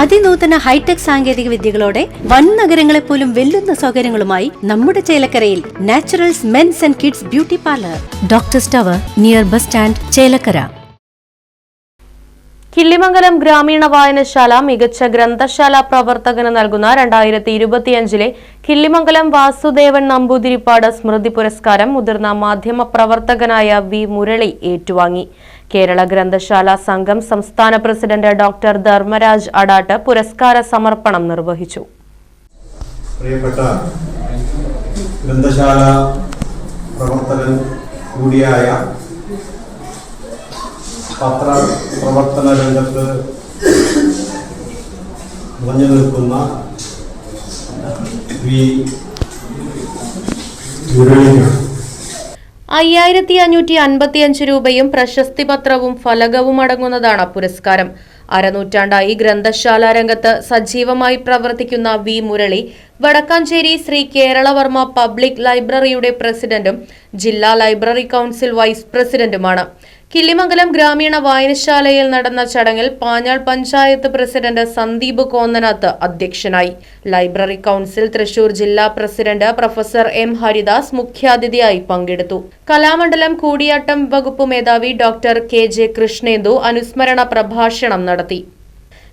അതിനൂതന hi tech സാങ്കേതിക വിദ്യകളോടെ വൻ നഗരങ്ങളെ പോലും വെല്ലുന്ന സൗകര്യങ്ങളുമായി നമ്മുടെ ചേലക്കരയിൽ naturals mens and kids beauty parlour. Doctor tower near bus stand Chelakkara. Killimangalam ഗ്രാമീണ വായനശാല മികച്ച ഗ്രന്ഥശാല പ്രവർത്തകന് നൽകുന്ന രണ്ടായിരത്തി ഇരുപത്തിയഞ്ചിലെ കിള്ളിമംഗലം വാസുദേവൻ നമ്പൂതിരിപ്പാട് സ്മൃതി പുരസ്കാരം മുതിർന്ന മാധ്യമ പ്രവർത്തകനായ വി മുരളി ഏറ്റുവാങ്ങി. കേരള ഗ്രന്ഥശാല സംഘം സംസ്ഥാന പ്രസിഡന്റ് ഡോക്ടർ ധർമ്മരാജ് അടാട്ട് പുരസ്കാര സമർപ്പണം നിർവഹിച്ചു. പ്രിയപ്പെട്ട ഗ്രന്ഥശാല പ്രവർത്തകൻ കൂടിയായ പത്ര പ്രവർത്തന രംഗത്ത് നിറഞ്ഞു നിൽക്കുന്ന വി. മുരളിക്കാണ് അയ്യായിരത്തി അഞ്ഞൂറ്റി അൻപത്തിയഞ്ച് രൂപയും പ്രശസ്തി പത്രവും ഫലകവും അടങ്ങുന്നതാണ് പുരസ്കാരം. അരനൂറ്റാണ്ടായി ഗ്രന്ഥശാല രംഗത്ത് സജീവമായി പ്രവർത്തിക്കുന്ന വി. മുരളി വടക്കാഞ്ചേരി ശ്രീ. കേരളവർമ്മ പബ്ലിക് ലൈബ്രറിയുടെ പ്രസിഡന്റും ജില്ലാ ലൈബ്രറി കൗൺസിൽ വൈസ് പ്രസിഡന്റുമാണ്. കിള്ളിമംഗലം ഗ്രാമീണ വായനശാലയിൽ നടന്ന ചടങ്ങിൽ പാഞ്ഞാൾ പഞ്ചായത്ത് പ്രസിഡന്റ് സന്ദീപ് കോന്നനാത്ത് അധ്യക്ഷനായി. ലൈബ്രറി കൗൺസിൽ തൃശൂർ ജില്ലാ പ്രസിഡന്റ് പ്രൊഫസർ എം ഹരിദാസ് മുഖ്യാതിഥിയായി പങ്കെടുത്തു. കലാമണ്ഡലം കൂടിയാട്ടം വകുപ്പ് മേധാവി ഡോക്ടർ കെ ജെ കൃഷ്ണേന്ദു അനുസ്മരണ പ്രഭാഷണം നടത്തി.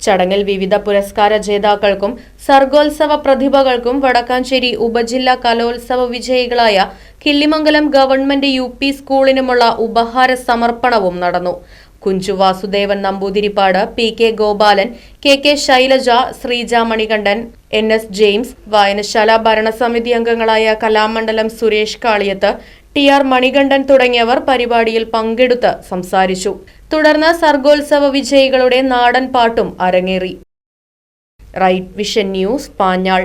ചടങ്ങിൽ വിവിധ പുരസ്കാര ജേതാക്കൾക്കും സർഗോത്സവ പ്രതിഭകൾക്കും വടക്കാഞ്ചേരി ഉപജില്ലാ കലോത്സവ വിജയികളായ കിള്ളിമംഗലം ഗവൺമെന്റ് യു സ്കൂളിനുമുള്ള ഉപഹാര സമർപ്പണവും നടന്നു. Kunchu Vasudevan Namboothiripad P K Gopalan K K Shailaja Sreeja Manikandan N S James വായനശാല ഭരണസമിതി അംഗങ്ങളായ കലാമണ്ഡലം സുരേഷ് കാളിയത്ത് ടി ആർ മണികണ്ഠൻ തുടങ്ങിയവർ പരിപാടിയിൽ പങ്കെടുത്ത് സംസാരിച്ചു. തുടർന്ന് സർഗോത്സവ വിജയികളുടെ നാടൻ പാട്ടും അരങ്ങേറി. Right vision news Panjal.